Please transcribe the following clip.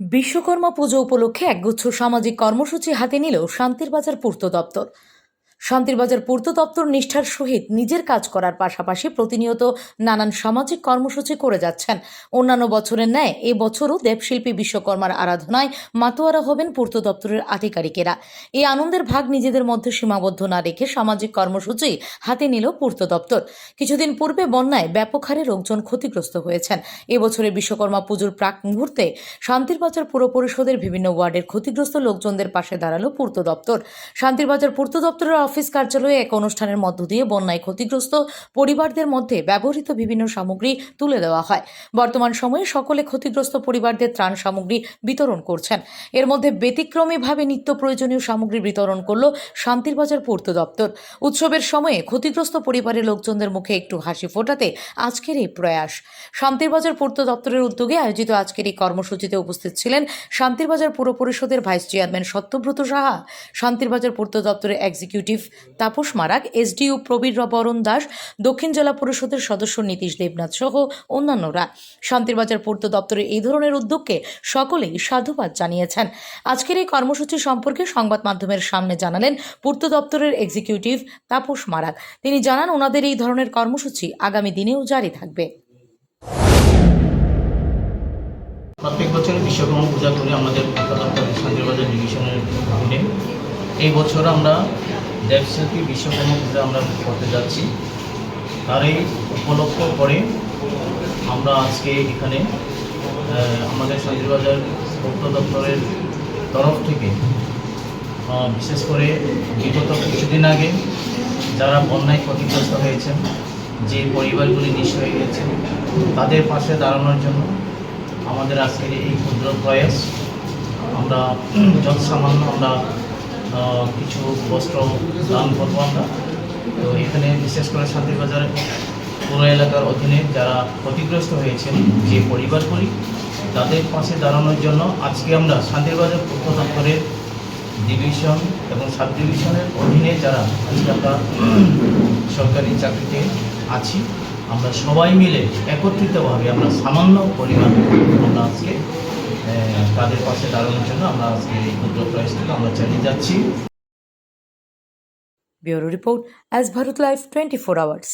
বিশ্বকর্মা পুজো উপলক্ষে একগুচ্ছ সামাজিক কর্মসূচি হাতে নিল শান্তির বাজার পূর্ত দপ্তর। শান্তির বাজার পূর্ত দপ্তর নিষ্ঠার সহিত নিজের কাজ করার পাশাপাশি প্রতিনিয়ত নানান সামাজিক কর্মসূচি করে যাচ্ছেন। অন্যান্য বছরের ন্যায় এ বছরও দেবশিল্পী বিশ্বকর্মার আরাধনায় মাতোয়ারা হবেন পূর্ত দপ্তরের আধিকারিকেরা। এই আনন্দের ভাগ নিজেদের মধ্যে সীমাবদ্ধ না রেখে সামাজিক কর্মসূচি হাতে নিল পূর্ত দপ্তর। কিছুদিন পূর্বে বন্যায় ব্যাপক হারে লোকজন ক্ষতিগ্রস্ত হয়েছেন। এবছরে বিশ্বকর্মা পুজোর প্রাক মুহূর্তে শান্তিরবাজার পুর পরিষদের বিভিন্ন ওয়ার্ডের ক্ষতিগ্রস্ত লোকজনদের পাশে দাঁড়াল পূর্ত দপ্তর। শান্তিরবাজার পূর্ত দপ্তরের অফিস কার্যালয়ে এক অনুষ্ঠানের মধ্য দিয়ে বন্যায় ক্ষতিগ্রস্ত পরিবারদের মধ্যে ব্যবহৃত বিভিন্ন সামগ্রী তুলে দেওয়া হয়। বর্তমান সময়ে সকলে ক্ষতিগ্রস্ত পরিবারদের ত্রাণ সামগ্রী বিতরণ করছেন। এর মধ্যে ব্যতিক্রমীভাবে নিত্য প্রয়োজনীয় সামগ্রী বিতরণ করল শান্তিরবাজার পূর্ত দপ্তর। উৎসবের সময়ে ক্ষতিগ্রস্ত পরিবারের লোকজনদের মুখে একটু হাসি ফোটাতে আজকের এই প্রয়াস। শান্তিরবাজার পূর্ত দপ্তরের উদ্যোগে আয়োজিত আজকের এই কর্মসূচিতে উপস্থিত ছিলেন শান্তিরবাজার পুর পরিষদের ভাইস চেয়ারম্যান সত্যব্রত সাহা, শান্তিরবাজার পূর্ত দপ্তরের এক্সিকিউটিভ তাপস মারাক, এসডিও প্রবীর বরণ দাস, দক্ষিণ জেলা পরিষদের সদস্য নীতিশ দেবনাথ সহ অন্যান্যরা। শান্তিরবাজার পূর্ত দপ্তরের এই ধরনের উদ্যোগকে সকলেই সাধুবাদ জানিয়েছেন। আজকের এই কর্মসূচি সম্পর্কে সংবাদ মাধ্যমের সামনে জানালেন পূর্ত দপ্তরের এক্সিকিউটিভ তাপস মারাক। তিনি জানান, ওনাদের এই ধরনের কর্মসূচি আগামী দিনেও জারি থাকবে। প্রত্যেক বছর বিশ্বকর্মা পূজা করি আমাদের কলকাতা শান্তিবাজার ডিভিশনের অধীনে এই বছর আমরা দেবশিল্পী বিশ্বকর্মা পূজা আমরা করতে যাচ্ছি। তার এই উপলক্ষ করে আমরা আজকে এখানে আমাদের শান্তিবাজার পূর্ত দপ্তরের তরফ থেকে বিশেষ করে বিগত কিছুদিন আগে যারা বন্যায় ক্ষতিগ্রস্ত হয়েছেন, যে পরিবারগুলি নিঃস্ব হয়ে গেছে, তাদের পাশে দাঁড়ানোর জন্য আমাদের আজকের এই ক্ষুদ্র প্রয়াস, আমরা যত সামান্য আমরা কিছু বস্ত্র দান করব আমরা। তো এখানে বিশেষ করে শান্তিবাজার পুরো এলাকার অধীনে যারা ক্ষতিগ্রস্ত হয়েছেন যে পরিবারগুলি, তাদের পাশে দাঁড়ানোর জন্য আজকে আমরা শান্তিবাজার পূর্ত দপ্তরের ডিভিশন এবং সাব ডিভিশনের অধীনে যারা আজকে আমরা সরকারি চাকরিতে আছি, আমরা সবাই মিলে একত্রিতভাবে আমরা সামান্য পরিমাণ আমরা আজকে তাদের পাশে দাঁড়ানোর জন্য আমরা আজকে এই ক্ষুদ্র প্রাইস থেকে আমরা চালিয়ে যাচ্ছি। Bureau report as Bharat life twenty four hours.